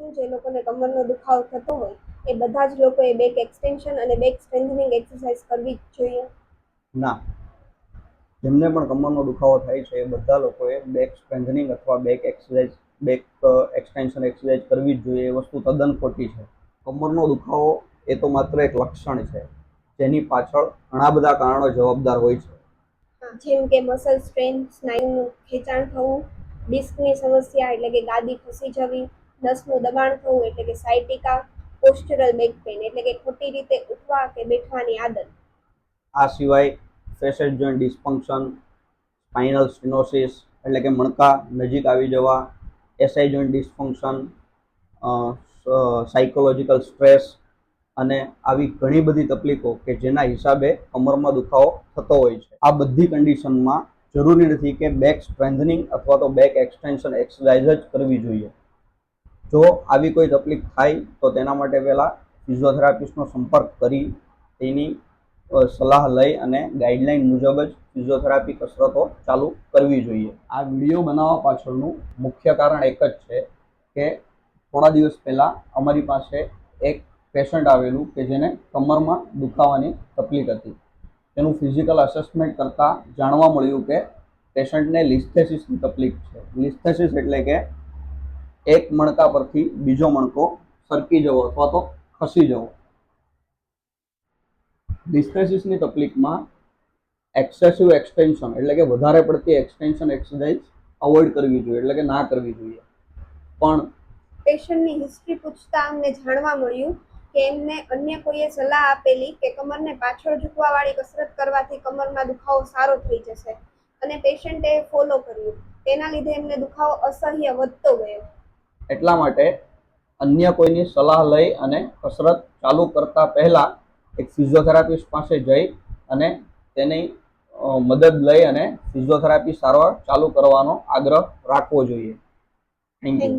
શું જે લોકોને કમરનો દુખાવો થતો હોય એ બધા જ લોકોએ બેક એક્સટેન્શન અને બેક સ્ટ્રેન્થનિંગ એક્સરસાઇઝ કરવી જ જોઈએ. ના. જેમને પણ કમરનો દુખાવો થાય છે એ બધા લોકોએ બેક સ્ટ્રેન્થનિંગ અથવા back exercise back extension exercise કરવી જ જોઈએ. એ વસ્તુ તદ્દન ખોટી છે. કમરનો દુખાવો એ તો માત્ર એક લક્ષણ છે. જેની પાછળ ઘણા બધા કારણો જવાબદાર હોય છે. જેમ કે મસલ સ્ટ્રેન સ્નાયુનું ખેંચાણ થવું ડિસ્કની સમસ્યા એટલે કે ગાદી ખસી જવી નસનું દબાણ થવું એટલે કે સાયટિકા પોસ્ચરલ બેક પેઇન એટલે કે ખોટી રીતે ઉઠવા કે બેઠવાની આદત. આ સિવાય facet joint dysfunction, spinal stenosis એટલે કે મણકા નજીક આવી જવા, SI joint dysfunction psychological stress અને આવી ઘણી બધી તકલીફો કે જેના હિસાબે કમરમાં દુખાવો થતો હોય છે. આ બધી કન્ડિશનમાં જરૂરી નથી કે બેક સ્ટ્રેન્થનિંગ અથવા તો બેક એક્સટેન્શન એક્સરસાઇઝ જ કરવી જોઈએ. જો આવી કોઈ તકલીફ થાય તો તેના માટે પહેલાં ફિઝિયોથેરાપિસ્ટનો સંપર્ક કરી તેની સલાહ લઈ અને ગાઈડલાઈન મુજબ જ ફિઝિયોથેરાપી કસરતો ચાલુ કરવી જોઈએ. આ વીડિયો બનાવવા પાછળનું મુખ્ય કારણ એક જ છે કે થોડા દિવસ પહેલાં અમારી પાસે એક પેશન્ટ આવેલું કે જેને કમરમાં દુખાવાની તકલીફ હતી. તેનું ફિઝિકલ અસેસમેન્ટ કરતાં જાણવા મળ્યું કે પેશન્ટને લિસ્થેસિસની તકલીફ છે. લિસ્થેસિસ એટલે કે એક મણકા પરથી બીજો મણકો સરકી જવો અથવા તો ખસી જવો. ડિસ્ટ્રેસિસની તકલીફમાં એક્સેસિવ એક્સટેન્શન એટલે કે વધારે પડતી એક્સટેન્શન એક્સરસાઇઝ અવોઇડ કરવી જોઈએ, એટલે કે ના કરવી જોઈએ. પણ પેશન્ટની હિસ્ટ્રી પૂછતા અમને જાણવા મળ્યું કે એમને અન્ય કોઈએ સલાહ આપેલી કે કમરને પાછળ ઝૂકવાવાળી કસરત કરવાથી કમરમાં દુખાવો સારો થઈ જશે. અને પેશન્ટે ફોલો કર્યું. તેના લીધે એમને દુખાવો અસહ્ય વધતો ગયો. એટલા માટે અન્ય કોઈની સલાહ લઈ અને કસરત ચાલુ કરતા પહેલાં એક ફિઝિયોથેરાપિસ્ટ પાસે જઈ અને તેની મદદ લઈ અને ફિઝિયોથેરાપી સારવાર ચાલુ કરવાનો આગ્રહ રાખવો જોઈએ. Thank you